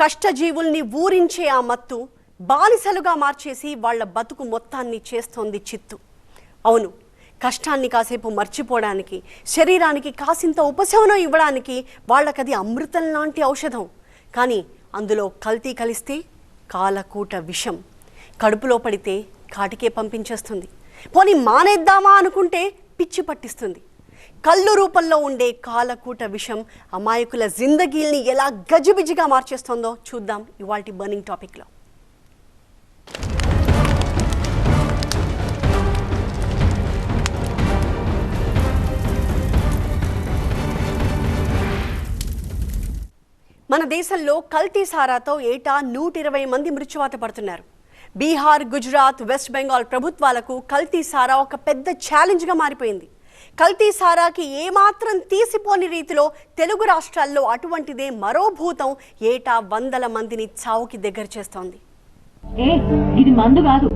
కష్టజీవుల్ని ఊరించే ఆ మత్తు బానిసలుగా మార్చేసి వాళ్ళ బతుకు మొత్తాన్ని చేస్తోంది చిత్తు. అవును కష్టాన్ని కాసేపు మర్చిపోవడానికి శరీరానికి కాసింత ఉపశమనం ఇవ్వడానికి వాళ్ళకది అమృతం లాంటి ఔషధం. కానీ అందులో కల్తీ కలిస్తే కాలకూట విషం. కడుపులో పడితే కాటికే పంపించేస్తుంది. పోనీ మానేద్దామా అనుకుంటే పిచ్చి పట్టిస్తుంది. కళ్ళు రూపంలో ఉండే కాలకూట విషం అమాయకుల జిందగీల్ని ఎలా గజిబిజిగా మార్చేస్తుందో చూద్దాం ఇవాల్టి బర్నింగ్ టాపిక్లో. మన దేశంలో కల్తీ సారాతో ఏటా నూట ఇరవై మంది మృత్యువాత పడుతున్నారు. బీహార్ గుజరాత్ వెస్ట్ బెంగాల్ ప్రభుత్వాలకు కల్తీ సారా ఒక పెద్ద ఛాలెంజ్గా మారిపోయింది. కల్తీ సారాకి ఏమాత్రం తీసిపోని రీతిలో తెలుగు రాష్ట్రాల్లో అటువంటిదే మరో భూతం ఏటా వందల మందిని చావుకి దగ్గర చేస్తోంది. ఏ ఇది మందు కాదు.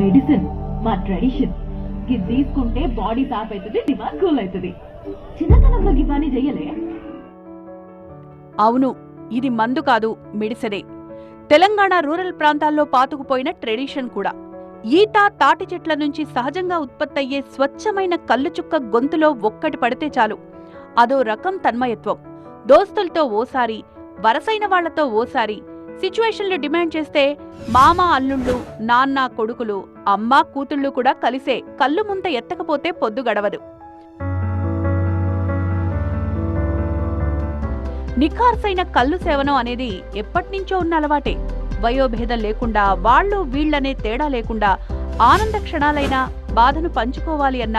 మెడిసిన్ మా ట్రెడిషన్. ఇది తీసుకుంటే బాడీ సాఫ్ అవుతుంది దిమాగ్ కూల్ అవుతుంది చిన్నతనంలో ఇవన్నీ చెయ్యలే. అవును ఇది మందు కాదు మెడిసనే. తెలంగాణ రూరల్ ప్రాంతాల్లో పాతుకుపోయిన ట్రెడిషన్ కూడా. ఈత తాటి చెట్ల నుంచి సహజంగా ఉత్పత్తయ్యే స్వచ్ఛమైన కళ్ళు చుక్క గొంతులో ఒక్కటి పడితే చాలు. అదో రకం తన్మయత్వం. దోస్తులతో ఓసారి వరసైన వాళ్ళతో ఓసారి సిచ్యువేషన్లు డిమాండ్ చేస్తే మామ అల్లుళ్ళు నాన్న కొడుకులు అమ్మ కూతుళ్ళు కూడా కలిసే కళ్ళు ముంత ఎత్తకపోతే పొద్దు గడవదు. నిఖార్సైన కళ్ళు సేవనం అనేది ఎప్పటినుంచో ఉన్న అలవాటే. వయోభేదం లేకుండా వాళ్ళు వీళ్ళనే తేడా లేకుండా ఆనంద క్షణాలైనా బాధను పంచుకోవాలి అన్న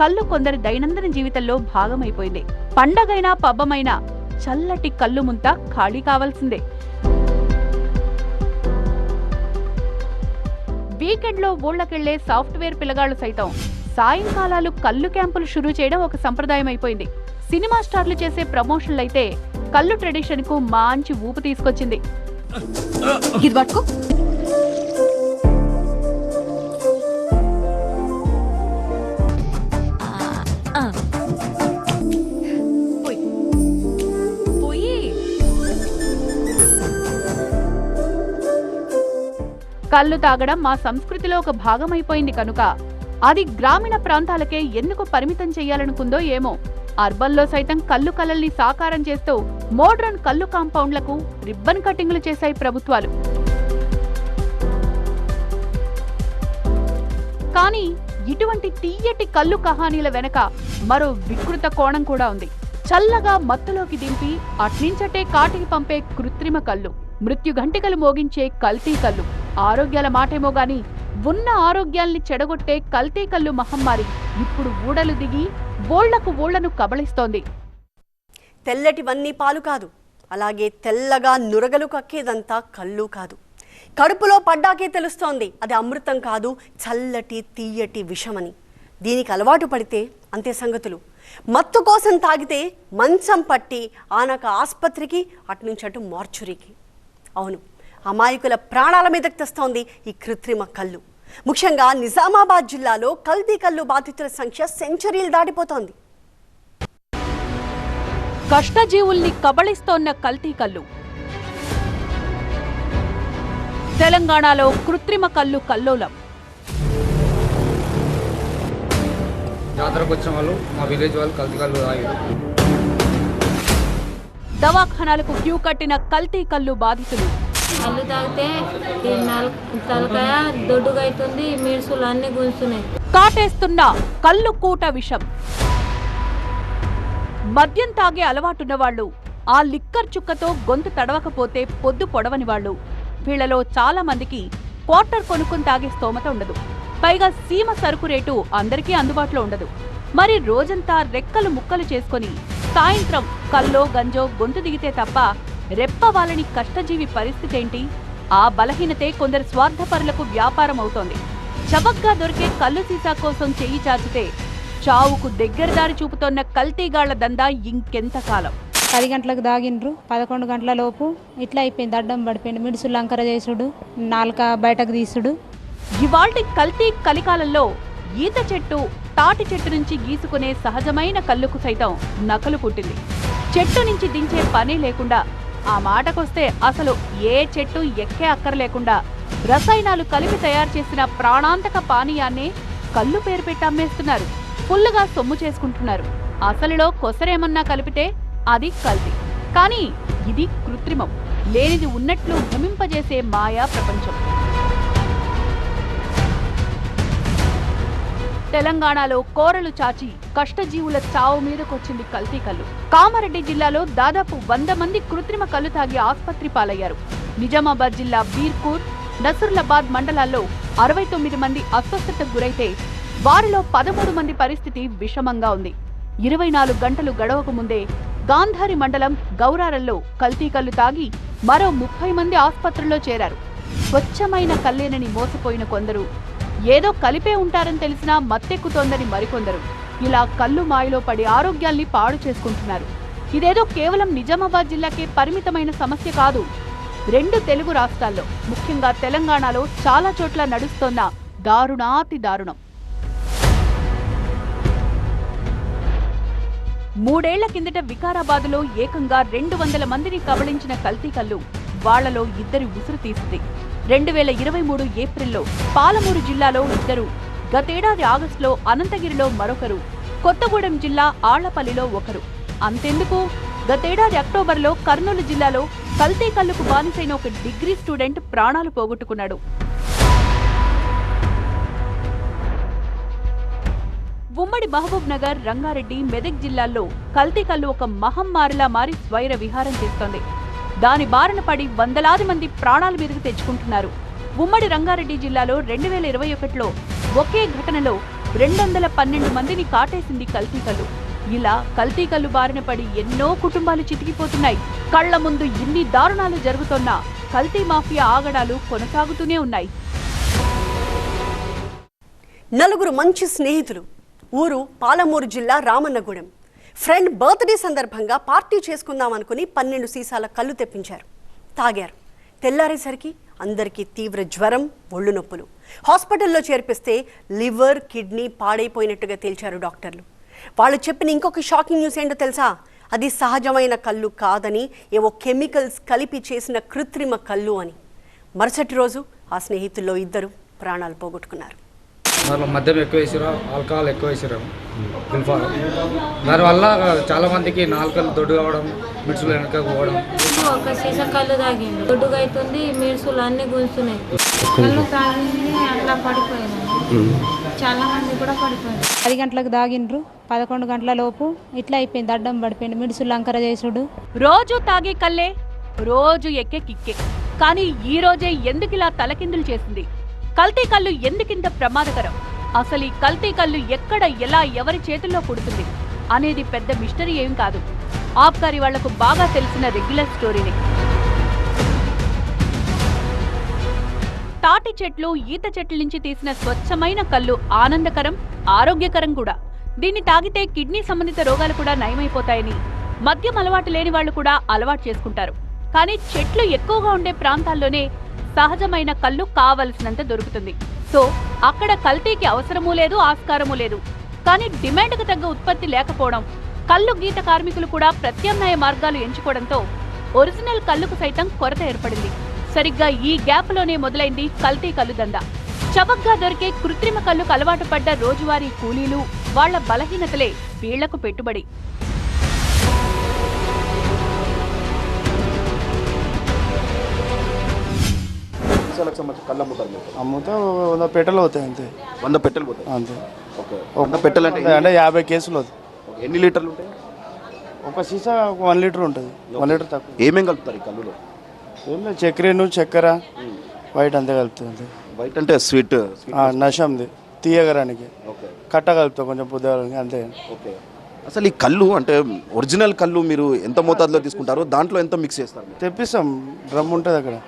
కళ్ళు కొందరి దైనందిన జీవితంలో భాగమైపోయింది. పండగైనా పబ్బమైనా చల్లటి కళ్ళు ముంత ఖాళీ కావాల్సిందే. వీకెండ్లో ఊళ్ళకెళ్ళే సాఫ్ట్వేర్ పిల్లగాళ్ళు సైతం సాయంకాలాలు కళ్ళు క్యాంపులు షురూ చేయడం ఒక సంప్రదాయం అయిపోయింది సినిమా స్టార్లు చేసే ప్రమోషన్లైతే కళ్ళు ట్రెడిషన్కు మంచి ఊపు తీసుకొచ్చింది. ఇది పట్టుకో. కళ్ళు తాగడం మా సంస్కృతిలో ఒక భాగమైపోయింది కనుక. అది గ్రామీణ ప్రాంతాలకే ఎందుకు పరిమితం చేయాలనుకుందో ఏమో. అర్బన్లో సైతం కళ్ళు కలల్ని సాకారం చేస్తూ మోడ్రన్ కళ్ళు కాంపౌండ్లకు రిబ్బన్ కటింగ్లు చేశాయి ప్రభుత్వాలు. కానీ ఇటువంటి తీయటి కళ్ళు కహానీల వెనక మరో వికృత కోణం కూడా ఉంది. చల్లగా మత్తులోకి దింపి అట్నించటే కాటికి పంపే కృత్రిమ కళ్ళు మృత్యు గంటికలు మోగించే కల్తీ కళ్ళు. ఆరోగ్యాల మాటేమో గాని ఉన్న ఆరోగ్యాల్ని చెడగొట్టే కల్తీ కళ్ళు మహమ్మారి ఇప్పుడు ఊడలు దిగి ఓళ్ళకు ఓళ్ళను కబళిస్తోంది. తెల్లటివన్నీ పాలు కాదు అలాగే తెల్లగా నురగలు కక్కేదంతా కళ్ళు కాదు. కడుపులో పడ్డాకే తెలుస్తోంది అది అమృతం కాదు చల్లటి తీయటి విషమని. దీనికి అలవాటు పడితే అంతే సంగతులు. మత్తు కోసం తాగితే మంచం పట్టి ఆనక ఆసుపత్రికి అటు అటు మార్చురీకి. అవును అమాయకుల ప్రాణాల మీదకి తెస్తోంది ఈ కృత్రిమ కళ్ళు. ముఖ్యంగా నిజామాబాద్ జిల్లాలో కల్తీ కళ్ళు బాధితుల సంఖ్య సెంచరీలు దాటిపోతోంది. కష్టజీవుల్ని కబళిస్తోన్న కల్తీ కళ్ళు. తెలంగాణలో కృత్రిమ కళ్ళు కల్లోలం. జాతరకు వచ్చిన వాళ్ళు మా విలేజ్ వాళ్ళు కల్తీకాలు తాగారు. దవాఖానాలకు క్యూ కట్టిన కల్తీ కళ్ళు బాధితులు. కళ్ళు తాగితే ఈ తలకాయ దొడ్డుగా అవుతుంది మిడుసులు అన్ని గుంజుతున్నాయి. కాటేస్తున్న కళ్ళు కూట విషం. మద్యం తాగే అలవాటున్న వాళ్ళు ఆ లిక్కర్ చుక్కతో గొంతు తడవకపోతే పొద్దు పొడవని వాళ్ళు. వీళ్ళలో చాలా మందికి క్వార్టర్ కొనుక్కుని తాగే స్తోమత ఉండదు. పైగా సీమ సరుకు రేటు అందరికీ అందుబాటులో ఉండదు. మరి రోజంతా రెక్కలు ముక్కలు చేసుకొని సాయంత్రం కల్లో గంజో గొంతు దిగితే తప్ప రెప్ప వాళ్ళని కష్టజీవి పరిస్థితి ఏంటి? ఆ బలహీనతే కొందరు స్వార్థపరులకు వ్యాపారం అవుతోంది చబక్గా దొరికే కళ్ళు సీసా కోసం చెయ్యి చాచితే చావుకు దగ్గర దారి చూపుతోన్న కల్తీగాళ్ళ దందా ఇంకెంత కాలం? పది గంటలకు దాగిండ్రు. పదకొండు గంటల లోపు ఇట్లా అయిపోయింది. అడ్డం పడిపోయింది మిడుసులు లంకర చేసుడు. నాలుక బయటకు తీసుడు. ఇవాల్టి కల్తీ కలికాలంలో ఈత చెట్టు తాటి చెట్టు నుంచి గీసుకునే సహజమైన కళ్ళుకు సైతం నకలు పుట్టింది. చెట్టు నుంచి దించే పనే లేకుండా ఆ మాటకొస్తే అసలు ఏ చెట్టు ఎక్కే అక్కర్లేకుండా రసాయనాలు కలిపి తయారు చేసిన ప్రాణాంతక పానీయాన్నే కళ్ళు పేరు పెట్టి అమ్మేస్తున్నారు. ఫుల్లుగా సొమ్ము చేసుకుంటున్నారు. అసలులో కొసరేమన్నా కలిపితే అది కల్తీ. కానీ ఇది కృత్రిమం. లేనిది ఉన్నట్లు భ్రమింపజేసే మాయా ప్రపంచం. తెలంగాణలో కోరలు చాచి కష్టజీవుల చావు మీదకొచ్చింది కల్తీ కళ్ళు. కామారెడ్డి జిల్లాలో దాదాపు వంద మంది కృత్రిమ కల్లు తాగి ఆసుపత్రి పాలయ్యారు. నిజామాబాద్ జిల్లా బీర్కూర్ నసరులాబాద్ మండలాల్లో అరవై తొమ్మిది మంది అస్వస్థతకు గురైతే వారిలో పదమూడు మంది పరిస్థితి విషమంగా ఉంది. ఇరవై నాలుగు గంటలు గడవక ముందే గాంధారి మండలం గౌరారంలో కల్తీ కళ్ళు తాగి మరో ముప్పై మంది ఆసుపత్రిలో చేరారు. స్వచ్ఛమైన కల్లేనని మోసపోయిన కొందరు ఏదో కలిపే ఉంటారని తెలిసినా మత్తెక్కుతోందని మరికొందరు. ఇలా కళ్ళు మాయలో పడి ఆరోగ్యాల్ని పాడు చేసుకుంటున్నారు. ఇదేదో కేవలం నిజామాబాద్ జిల్లాకే పరిమితమైన సమస్య కాదు. రెండు తెలుగు రాష్ట్రాల్లో ముఖ్యంగా తెలంగాణలో చాలా చోట్ల నడుస్తోన్న దారుణాతి దారుణం. మూడేళ్ళ కిందట వికారాబాదులో ఏకంగా రెండు వందల మందిని కబళించిన కల్తీ కళ్ళు వాళ్ళలో ఇద్దరి ఉసురు తీసింది. రెండు వేల ఇరవై మూడు ఏప్రిల్లో పాలమూరు జిల్లాలో ఇద్దరు గతేడాది ఆగస్టులో అనంతగిరిలో మరొకరు కొత్తగూడెం జిల్లా ఆళ్ళపల్లిలో ఒకరు. అంతెందుకు? గతేడాది అక్టోబర్లో కర్నూలు జిల్లాలో కల్తీ కల్లుకు బానిసైన ఒక డిగ్రీ స్టూడెంట్ ప్రాణాలు పోగొట్టుకున్నాడు. ఉమ్మడి మహబూబ్ నగర్ రంగారెడ్డి మెదక్ జిల్లాల్లో కల్తీ కల్లు ఒక మహమ్మారిలా మారి స్వైర విహారం చేస్తోంది. దాని బారిన పడి వందలాది మంది ప్రాణాల మీదకు తెచ్చుకుంటున్నారు. ఉమ్మడి రంగారెడ్డి జిల్లాలో రెండు వేల ఇరవై ఒకటిలో ఒకే ఘటనలో రెండు వందల పన్నెండు మందిని కాటేసింది కల్తీ కళ్ళు ఇలా కల్తీ కళ్ళు బారిన పడి ఎన్నో కుటుంబాలు చితికిపోతున్నాయి. కళ్ళ ముందు ఇన్ని దారుణాలు జరుగుతున్నా కల్తీ మాఫియా ఆగడాలు కొనసాగుతూనే ఉన్నాయి. నలుగురు మంచి స్నేహితులు. ఊరు పాలమూరు జిల్లా రామన్నగూడెం. ఫ్రెండ్ బర్త్డే సందర్భంగా పార్టీ చేసుకుందాం అనుకుని పన్నెండు సీసాల కళ్ళు తెప్పించారు. తాగారు. తెల్లారేసరికి అందరికీ తీవ్ర జ్వరం ఒళ్ళు నొప్పులు. హాస్పిటల్లో చేర్పిస్తే లివర్ కిడ్నీ పాడైపోయినట్టుగా తేల్చారు డాక్టర్లు. వాళ్ళు చెప్పిన ఇంకొక షాకింగ్ న్యూస్ ఏంటో తెలుసా? అది సహజమైన కళ్ళు కాదని ఏవో కెమికల్స్ కలిపి చేసిన కృత్రిమ కళ్ళు అని. మరుసటి రోజు ఆ స్నేహితుల్లో ఇద్దరు ప్రాణాలు పోగొట్టుకున్నారు. దాంట్లో మద్యం ఎక్కువ వేసారు ఆల్కహాల్ ఎక్కువ వేసారు గుల్ఫా దానివల్ల చాలా మందికి నాలుకలు దొడ్డు కావడం మిడ్సులు వెనక పోవడం. ఒక సీసా కళ్ళు తాగిండు. దొడ్డుగా అవుతుంది మిడుసులు అన్ని గుంజుతున్నాయి. కళ్ళు తాగింది అట్లా పడిపోయింది. చాలా మంది కూడా పడిపోయారు. పది గంటలకు దాగిండ్రు పదకొండు గంటల లోపు ఇట్లా అయిపోయింది అడ్డం పడిపోయింది మిడుసులు లంకర చేసుడు. రోజు తాగే కల్లే రోజు ఎక్కే కిక్కే. కానీ ఈ రోజే ఎందుకిలా తలకిందులు చేసింది? కల్తీ కళ్ళు ఎందుకింత ప్రమాదకరం? అసలు ఈ కల్తీ కళ్ళు ఎక్కడ ఎలా ఎవరి చేతుల్లో పుడుతుంది? అనేది పెద్ద మిస్టరీ ఏం కాదు. ఆబ్కారి వాళ్ళకు బాగా తెలిసిన రెగ్యులర్ స్టోరీని. తాటి చెట్లు ఈత చెట్ల నుంచి తీసిన స్వచ్ఛమైన కళ్ళు ఆనందకరం ఆరోగ్యకరం కూడా. దీన్ని తాగితే కిడ్నీ సంబంధిత రోగాలు కూడా నయమైపోతాయని మద్యం అలవాటు లేని వాళ్ళు కూడా అలవాటు చేసుకుంటారు. కానీ చెట్లు ఎక్కువగా ఉండే ప్రాంతాల్లోనే సహజమైన కళ్ళు కావలసినంత దొరుకుతుంది. సో అక్కడ కల్తీకి అవసరమూ లేదు ఆస్కారమూ లేదు. కానీ డిమాండ్కు తగ్గ ఉత్పత్తి లేకపోవడం కళ్ళు గీత కార్మికులు కూడా ప్రత్యామ్నాయ మార్గాలు ఎంచుకోవడంతో ఒరిజినల్ కళ్ళుకు సైతం కొరత ఏర్పడింది. సరిగ్గా ఈ గ్యాప్లోనే మొదలైంది కల్తీ కళ్ళు దందా చవకగా దొరికే కృత్రిమ కళ్ళుకు అలవాటు పడ్డ రోజువారీ కూలీలు వాళ్ళ బలహీనతలే వీళ్ళకు పెట్టుబడి. సీసాలకు సంబంధించి కళ్ళు అమ్ముతారు. మీరు అమ్ముతే వంద పెట్టెలు అవుతాయి అంతే. వంద పెట్టెలు పోతాయి. అంతే. ఓకే. వంద పెట్టెలు అంటే అంటే యాభై కేసులు ఎన్ని- ఎన్ని లీటర్లు ఉంటాయి? ఒక సీసా ఒక వన్ లీటర్ ఉంటుంది. వన్ లీటర్ తక్కువ. ఏమేం కలుపుతారు ఈ కళ్ళులో? ఏం లేదు చక్కెరను చక్కెర వైట్ అంతే కలుపుతుంది అంతే వైట్ అంటే స్వీట్ ఆ, నషంది తీయగరానికి. ఓకే. కట్ట కలుపుతా కొంచెం పొద్దుగాలకి అంతే. ఓకే. అసలు ఈ కళ్ళు అంటే ఒరిజినల్ కళ్ళు మీరు ఎంత మోతాదులో తీసుకుంటారో దాంట్లో ఎంత మిక్స్ చేస్తారు మీరు? తెప్పిస్తాం డ్రమ్ ఉంటుంది అక్కడ.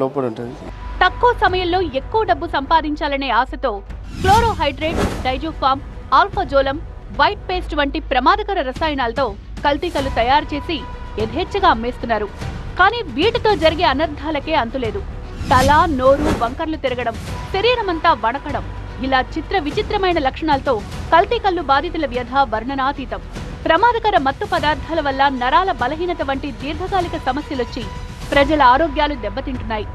లోపల ఉంటుంది తక్కువ సమయంలో ఎక్కువ డబ్బు సంపాదించాలనే ఆశతో chlorohydrate diazepam alprazolam white paste వంటి ప్రమాదకర రసాయనాలతో కల్తీ కళ్ళు తయారు చేసి యథేచ్ఛగా అమ్మేస్తున్నారు. కానీ వీటితో జరిగే అనర్థాలకే అంతులేదు. తల నోరు వంకర్లు తిరగడం శరీరమంతా వణకడం ఇలా చిత్ర విచిత్రమైన లక్షణాలతో కల్తీ కళ్ళు బాధితుల వ్యధ వర్ణనాతీతం. ప్రమాదకర మత్తు పదార్థాల వల్ల నరాల బలహీనత వంటి దీర్ఘకాలిక సమస్యలొచ్చి ప్రజల ఆరోగ్యాలు దెబ్బతింటున్నాయి.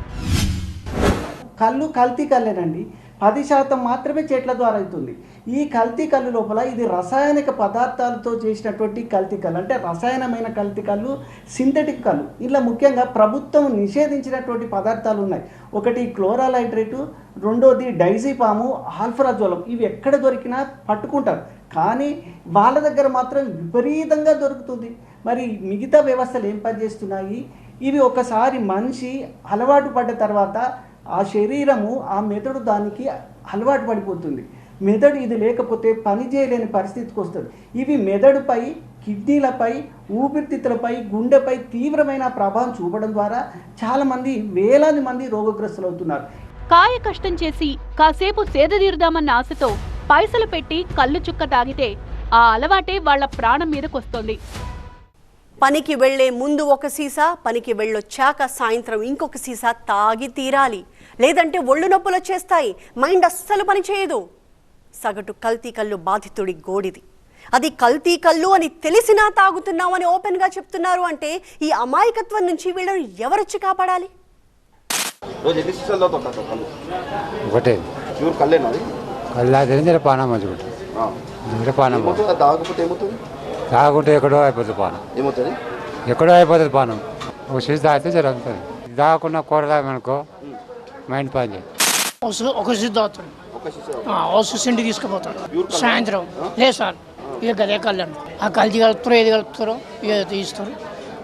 కళ్ళు కల్తీ కల్లేనండి పది శాతం మాత్రమే చెట్ల ద్వారా అవుతుంది. ఈ కల్తీ కళ్ళు లోపల ఇది రసాయనిక పదార్థాలతో చేసినటువంటి కల్తీ కళ్ళు. అంటే రసాయనమైన కల్తీ కళ్ళు సింథటిక్ కళ్ళు. ఇలా ముఖ్యంగా ప్రభుత్వం నిషేధించినటువంటి పదార్థాలు ఉన్నాయి. ఒకటి క్లోరాలైడ్రేటు రెండోది డైజీపాము ఆల్ఫరాజోలం ఇవి ఎక్కడ దొరికినా పట్టుకుంటారు. కానీ వాళ్ళ దగ్గర మాత్రం విపరీతంగా దొరుకుతుంది. మరి మిగతా వ్యవస్థలు ఏం పనిచేస్తున్నాయి? ఇవి ఒకసారి మనిషి అలవాటు పడ్డ తర్వాత ఆ శరీరము ఆ మెదడు దానికి అలవాటు పడిపోతుంది. మెదడు ఇది లేకపోతే పని చేయలేని పరిస్థితికి వస్తుంది. ఇవి మెదడుపై కిడ్నీలపై ఊపిరితిత్తులపై గుండెపై తీవ్రమైన ప్రభావం చూపడం ద్వారా చాలామంది వేలాది మంది రోగగ్రస్తులు అవుతున్నారు కాయ కష్టం చేసి కాసేపు సేద తీరుదామన్న ఆశతో పైసలు పెట్టి కళ్ళు చుక్క తాగితే ఆ అలవాటే వాళ్ళ ప్రాణం మీదకొస్తోంది. పనికి వెళ్ళే ముందు ఒక సీసా పనికి వెళ్ళొచ్చాక సాయంత్రం ఇంకొక సీసా తాగి తీరాలి. లేదంటే ఒళ్ళు నొప్పులు వచ్చేస్తాయి. మైండ్ అస్సలు పనిచేయదు సగటు కల్తీ కళ్ళు బాధితుడి గోడిది. అది కల్తీ కళ్ళు అని తెలిసినా తాగుతున్నామని ఓపెన్గా చెప్తున్నారు అంటే ఈ అమాయకత్వం నుంచి వీళ్ళని ఎవరొచ్చి కాపాడాలి? కళ్ళు? ఒకటే. కళ్ళేనా తెలిసి పానం తాగకపోతే ఏమవుతుంది? తాగుంటే ఎక్కడో అయిపోతుంది పానం. ఏమవుతుంది? ఎక్కడో అయిపోతుంది పానం. ఒక సీజు తాగితే జరుగుతుంది. తాగకుండా కూర తాగమనుకో మైండ్ పని చేయదు. ఒక- సిద్ధ అవుతాడు ఒక సిసింటి తీసుకుపోతాడు. సాయంత్రం. లేదు సార్ ఇక గదే కళ్ళండి ఆ కల్తీ కలుపుతారో ఏది కలుపుతారో ఏదో తీస్తారు.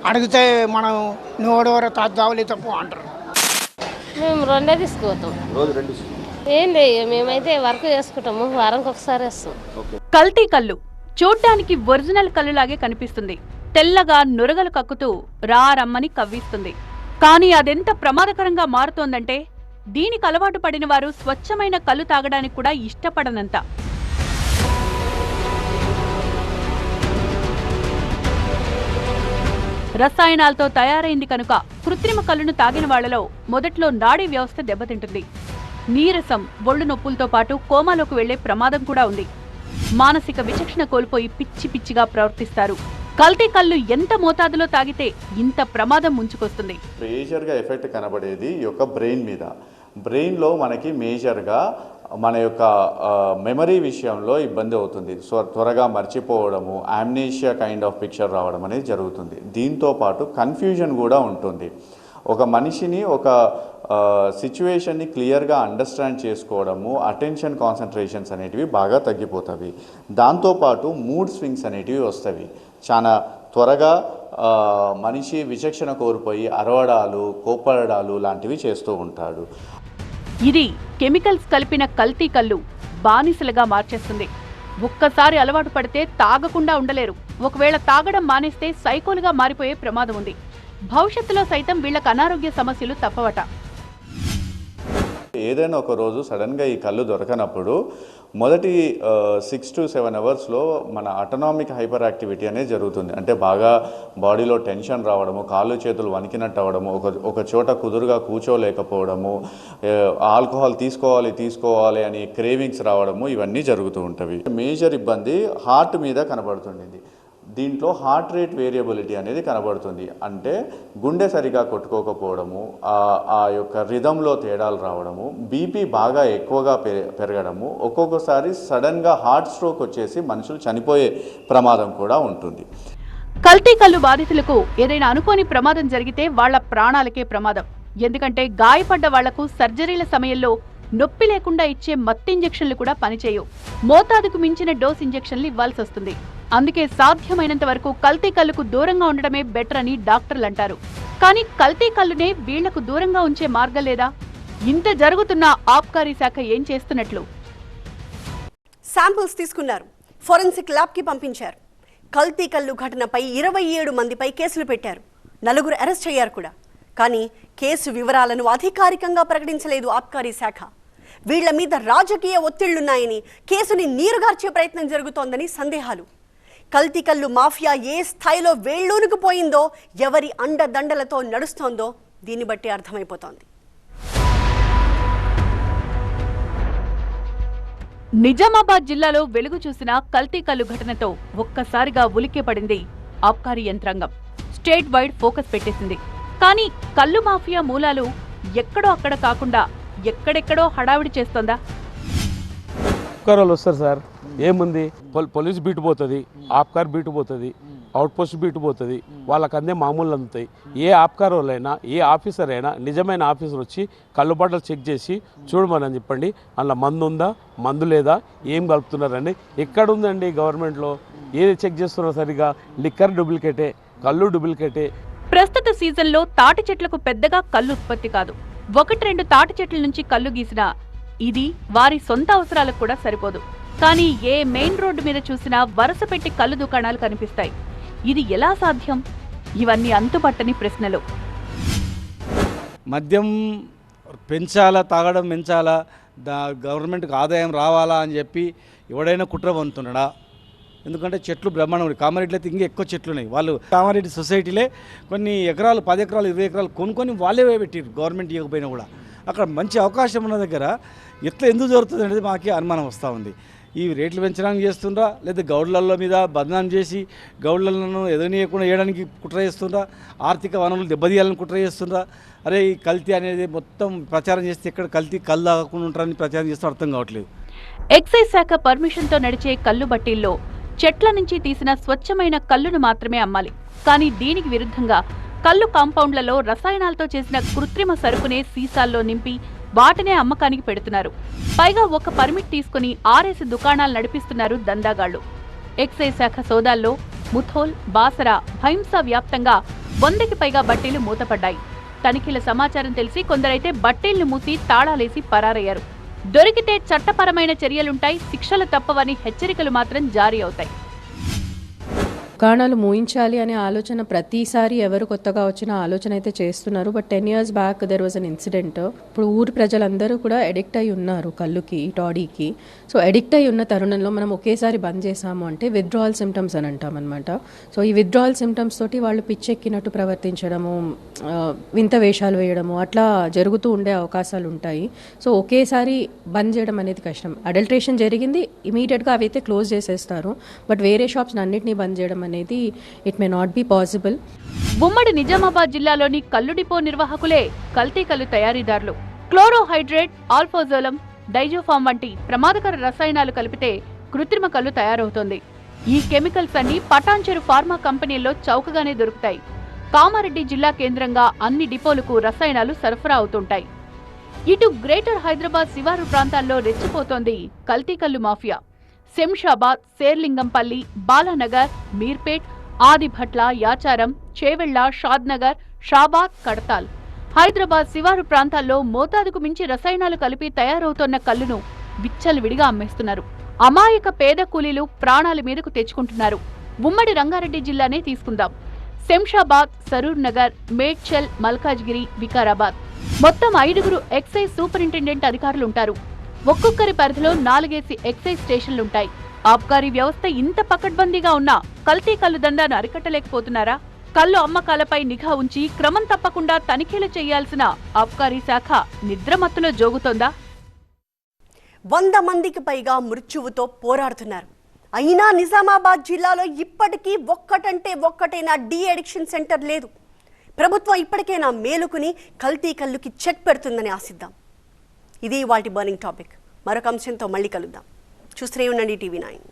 అడిగితే మనం నువ్వు ఎవరో తాత దావలే తప్పు అంటారు. మేము రెండే తీసుకుపోతాం. రోజు రెండు సీసాలు ఏం లేదు మేమైతే వర్క్ చేసుకుంటాము వారానికి ఒకసారి వస్తాం. కల్తీ కళ్ళు. చూడ్డానికి ఒరిజినల్ కళ్ళులాగే కనిపిస్తుంది. తెల్లగా నురగలు కక్కుతూ రా రమ్మని కవ్విస్తుంది. కానీ అదెంత ప్రమాదకరంగా మారుతోందంటే దీనికి అలవాటు పడిన వారు స్వచ్ఛమైన కళ్ళు తాగడానికి కూడా ఇష్టపడనంత. రసాయనాలతో తయారైంది కనుక కృత్రిమ కళ్ళును తాగిన వాళ్ళలో మొదట్లో నాడీ వ్యవస్థ దెబ్బతింటుంది. నీరసం ఒళ్ళు నొప్పులతో పాటు కోమాలోకి వెళ్ళే ప్రమాదం కూడా ఉంది. మానసిక విచక్షణ కోల్పోయి పిచ్చి పిచ్చిగా ప్రవర్తిస్తారు. కల్తీ కళ్ళు ఎంత మోతాదులో తాగితే ఇంత ప్రమాదం ముంచుకొస్తుంది. మేజర్గా ఎఫెక్ట్ కనబడేది యొక్క బ్రెయిన్ మీద. బ్రెయిన్లో మనకి మేజర్గా మన యొక్క మెమరీ విషయంలో ఇబ్బంది అవుతుంది. సో త్వరగా మర్చిపోవడము ఆమ్నేషియా కైండ్ ఆఫ్ పిక్చర్ రావడం అనేది జరుగుతుంది. దీంతో పాటు కన్ఫ్యూజన్ కూడా ఉంటుంది. ఒక మనిషిని ఒక సిచ్యువేషన్ని క్లియర్గా అండర్స్టాండ్ చేసుకోవడము అటెన్షన్ కాన్సన్ట్రేషన్స్ అనేటివి బాగా తగ్గిపోతాయి. దాంతోపాటు మూడ్ స్వింగ్స్ అనేటివి వస్తాయి. చాలా త్వరగా మనిషి విచక్షణ కోల్పోయి అరవడాలు కోపడడాలు లాంటివి చేస్తూ ఉంటాడు. ఇది కెమికల్స్ కలిపిన కల్తీ కళ్ళు బానిసలుగా మార్చేస్తుంది. ఒక్కసారి అలవాటు పడితే తాగకుండా ఉండలేరు. ఒకవేళ తాగడం మానేస్తే సైకోలుగా మారిపోయే ప్రమాదం ఉంది. భవిష్యత్తులో సైతం వీళ్ళకి అనారోగ్య సమస్యలు తప్పవట. ఏదైనా ఒక రోజు సడన్గా ఈ కళ్ళు దొరకనప్పుడు మొదటి సిక్స్ టు సెవెన్ అవర్స్లో మన అటనామిక్ హైపర్ యాక్టివిటీ అనేది జరుగుతుంది. అంటే బాగా బాడీలో టెన్షన్ రావడము కాళ్ళు చేతులు వణికినట్టు అవ్వడము ఒక ఒక చోట కుదురుగా కూర్చోలేకపోవడము ఆల్కహాల్ తీసుకోవాలి తీసుకోవాలి అని క్రేవింగ్స్ రావడము ఇవన్నీ జరుగుతూ ఉంటవి. మేజర్ ఇబ్బంది హార్ట్ మీద కనబడుతుండేది. దీంట్లో హార్ట్ రేట్ వేరియబిలిటీ అనేది కనబడుతుంది. అంటే గుండె సరిగా కొట్టుకోకపోవడము ఆ యొక్క రిధంలో తేడాలు రావడము బీపీ బాగా ఎక్కువగా పె- పెరగడము ఒక్కొక్కసారి సడన్గా హార్ట్ స్ట్రోక్ వచ్చేసి మనుషులు చనిపోయే ప్రమాదం కూడా ఉంటుంది. కల్తీ కళ్ళు బాధితులకు ఏదైనా అనుకోని ప్రమాదం జరిగితే వాళ్ళ ప్రాణాలకే ప్రమాదం. ఎందుకంటే గాయపడ్డ వాళ్ళకు సర్జరీల సమయంలో నొప్పి లేకుండా ఇచ్చే మత్తు ఇంజెక్షన్లు కూడా పనిచేయవు. మోతాదుకు మించిన డోస్ ఇంజెక్షన్లు ఇవ్వాల్సి వస్తుంది. అందుకే సాధ్యమైనంత వరకు కల్తీ కళ్ళకు దూరంగా ఉండడమే బెటర్ అని డాక్టర్లు అంటారు. కానీ కల్తీ కళ్ళునే వీళ్ళకు దూరంగా ఉంచే మార్గం లేదా? ఇంత జరుగుతున్న ఆబ్కారీ శాఖ ఏం చేస్తున్నట్లు? శాంపుల్స్ తీసుకున్నారు. ఫోరెన్సిక్ ల్యాబ్కి పంపించారు. కల్తీ కల్లు ఘటనపై ఇరవై ఏడు మందిపై కేసులు పెట్టారు. నలుగురు అరెస్ట్ అయ్యారు కూడా. కానీ కేసు వివరాలను అధికారికంగా ప్రకటించలేదు ఆబ్కారీ శాఖ. వీళ్ళ మీద రాజకీయ ఒత్తిళ్ళున్నాయని కేసుని నీరుగార్చే ప్రయత్నం జరుగుతోందని సందేహాలు. కల్తీ కల్లు మాఫియా ఏ స్థాయిలో వేళ్ళూనుకు పోయిందో ఎవరి అండదండలతో నడుస్తోందో దీన్ని బట్టి అర్థమైపోతోంది. నిజామాబాద్ జిల్లాలో వెలుగు చూసిన కల్తీ కల్లు ఘటనతో ఒక్కసారిగా ఉలిక్కిపడింది ఆబ్కారీ యంత్రాంగం. స్టేట్ వైడ్ ఫోకస్ పెట్టేసింది. కానీ కల్లు మాఫియా మూలాలు ఎక్కడో అక్కడ కాకుండా ఎక్కడెక్కడో హడావిడి చేస్తోందా? వస్తారు సార్. ఏముంది? పోలీస్ బీటు పోతుంది ఆప్కార్ బీటు పోతుంది అవుట్పోస్ట్ బీటు పోతుంది వాళ్ళకి అందే మామూలు అందుతాయి ఏ ఆప్కార్ వాళ్ళైనా ఏ ఆఫీసర్ అయినా నిజమైన ఆఫీసర్ వచ్చి కళ్ళు బాటలు చెక్ చేసి చూడమని చెప్పండి. అందులో మందు ఉందా మందు లేదా ఏం కలుపుతున్నారండి ఎక్కడ ఉందండి గవర్నమెంట్లో? ఏది చెక్ చేస్తున్నారో సరిగా? లిక్కర్ డూప్లికేటే కళ్ళు డూప్లికేటే. ప్రస్తుత సీజన్లో తాటి చెట్లకు పెద్దగా కళ్ళు ఉత్పత్తి కాదు. ఒకటి రెండు తాటి చెట్ల నుంచి కళ్ళు గీసినా ఇది వారి సొంత అవసరాలకు కూడా సరిపోదు. కానీ ఏ మెయిన్ రోడ్డు మీద చూసినా వరుస పెట్టి కళ్ళు దుకాణాలు కనిపిస్తాయి. ఇది ఎలా సాధ్యం? ఇవన్నీ అంతుపట్టని ప్రశ్నలు. మద్యం పెంచాలా తాగడం పెంచాలా దా గవర్నమెంట్కి ఆదాయం రావాలా అని చెప్పి ఎవడైనా కుట్ర పొందుతున్నాడా? ఎందుకంటే చెట్లు బ్రహ్మాండం కామారెడ్డిలో అయితే ఇంకా ఎక్కువ చెట్లు ఉన్నాయి. వాళ్ళు కామారెడ్డి సొసైటీలే కొన్ని ఎకరాలు పది ఎకరాలు ఇరవై ఎకరాలు కొనుక్కొని వాళ్ళే పెట్టారు గవర్నమెంట్ ఇవ్వకపోయినా కూడా. అక్కడ మంచి అవకాశం ఉన్న దగ్గర ఎట్లా ఎందుకు జరుగుతుంది అనేది మాకే అనుమానం వస్తూ ఉంది. ఈ రేట్లు పెంచడానికి చేస్తుండ్రా? లేదా గౌడ్ల మీద బదనాం చేసి గౌడ్లను ఎదగనీయకుండా వేయడానికి కుట్ర చేస్తుండ్రా? ఆర్థిక వనరులు దెబ్బతీయాలని కుట్ర చేస్తుండ్రా? అరే ఈ కల్తీ అనేది మొత్తం ప్రచారం చేస్తే ఎక్కడ కల్తీ కళ్ళు తాగకుండా ఉంటారని ప్రచారం చేస్తే అర్థం కావట్లేదు. ఎక్సైజ్ శాఖ పర్మిషన్తో నడిచే కళ్ళు బట్టీల్లో చెట్ల నుంచి తీసిన స్వచ్ఛమైన కళ్ళును మాత్రమే అమ్మాలి. కానీ దీనికి విరుద్ధంగా కళ్ళు కాంపౌండ్లలో రసాయనాలతో చేసిన కృత్రిమ సరుకునే సీసాల్లో నింపి వాటినే అమ్మకానికి పెడుతున్నారు. పైగా ఒక పర్మిట్ తీసుకుని ఆరేసి దుకాణాలు నడిపిస్తున్నారు దందాగాళ్ళు ఎక్సైజ్ శాఖ సోదాల్లో ముథోల్ బాసరా భైంసా వ్యాప్తంగా వందకి పైగా బట్టీలు మూతపడ్డాయి. తనిఖీల సమాచారం తెలిసి కొందరైతే బట్టీల్ని మూసి తాళాలేసి పరారయ్యారు. దొరికితే చట్టపరమైన చర్యలుంటాయి శిక్షలు తప్పవని హెచ్చరికలు మాత్రం జారీ అవుతాయి. దుకాణాలు మూయించాలి అనే ఆలోచన ప్రతిసారి ఎవరు కొత్తగా వచ్చిన ఆలోచన అయితే చేస్తున్నారు. But ten years back there was an incident ఇప్పుడు ఊరు ప్రజలందరూ కూడా ఎడిక్ట్ అయి ఉన్నారు కళ్ళుకి టాడీకి. సో ఎడిక్ట్ అయి ఉన్న తరుణంలో మనం ఒకేసారి బంద్ చేసాము అంటే విత్డ్రావల్ సిమ్టమ్స్ అని అంటాం అనమాట సో ఈ విత్డ్రావల్ సిమ్టమ్స్ తోటి వాళ్ళు పిచ్చెక్కినట్టు ప్రవర్తించడము వింత వేషాలు వేయడము అట్లా జరుగుతూ ఉండే అవకాశాలు ఉంటాయి. సో ఒకేసారి బంద్ చేయడం అనేది కష్టం. అడల్ట్రేషన్ జరిగింది ఇమీడియట్గా అవి అయితే క్లోజ్ చేసేస్తారు. బట్ వేరే షాప్స్ అన్నింటినీ బంద్ చేయడం అనేది it may not be possible ఉమ్మడి నిజామాబాద్ జిల్లాలోని కల్లు డిపో నిర్వాహకులే కల్తీ కల్లు తయారీదారులు. క్లోరోహైడ్రేట్ ఆల్ఫోజోలం డైజోఫామ్ వంటి ప్రమాదకర రసాయనాలు కలిపితే కృత్రిమ కల్లు తయారవుతోంది. ఈ కెమికల్స్ అన్ని పటాన్చెరు ఫార్మా కంపెనీల్లో చౌకగానే దొరుకుతాయి. కామారెడ్డి జిల్లా కేంద్రంగా అన్ని డిపోలకు రసాయనాలు సరఫరా అవుతుంటాయి. ఇటు గ్రేటర్ హైదరాబాద్ శివారు ప్రాంతాల్లో రెచ్చిపోతోంది కల్తీ కల్లు మాఫియా. శంషాబాద్ శేర్లింగంపల్లి బాలానగర్ మీర్పేట్ ఆదిభట్ల యాచారం చేవెళ్ళ షాద్నగర్ షాబాద్ కడతాల్. హైదరాబాద్ శివారు ప్రాంతాల్లో మోతాదుకు మించి రసాయనాలు కలిపి తయారవుతున్న కల్లును విచ్చలవిడిగా అమ్మేస్తున్నారు. అమాయక పేద కూలీలు ప్రాణాల మీదకు తెచ్చుకుంటున్నారు. ఉమ్మడి రంగారెడ్డి జిల్లానే తీసుకుందాం. శంషాబాద్ సరూర్ నగర్ మేడ్చల్ మల్కాజ్గిరి వికారాబాద్. మొత్తం ఐదుగురు ఎక్సైజ్ సూపరింటెండెంట్ అధికారులు ఉంటారు ఒక్కొక్కరి పరిధిలో నాలుగేసి ఎక్సైజ్ స్టేషన్లుంటాయి. ఆబ్కారీ వ్యవస్థ ఇంత పకడ్బందీగా ఉన్నా కల్తీ కళ్ళు దండాను అరికట్టలేకపోతున్నారా? కళ్ళు అమ్మకాలపై నిఘా ఉంచి క్రమం తప్పకుండా తనిఖీలు చేయాల్సిన ఆబ్కారీ శాఖ నిద్రమత్తులో జోగుతోందా? వంద మందికి పైగా మృత్యువుతో పోరాడుతున్నారు. అయినా నిజామాబాద్ జిల్లాలో ఇప్పటికీ ఒక్కటంటే ఒక్కటైనా డీ అడిక్షన్ సెంటర్ లేదు. ప్రభుత్వం ఇప్పటికైనా మేలుకుని కల్తీ కళ్ళుకి చెక్ పెడుతుందని ఆశిద్దాం. ఇది వాటి బర్నింగ్ టాపిక్ మరొక అంశంతో మళ్ళీ కలుద్దాం. చూస్తూనే ఉండండి టీవీ నైన్.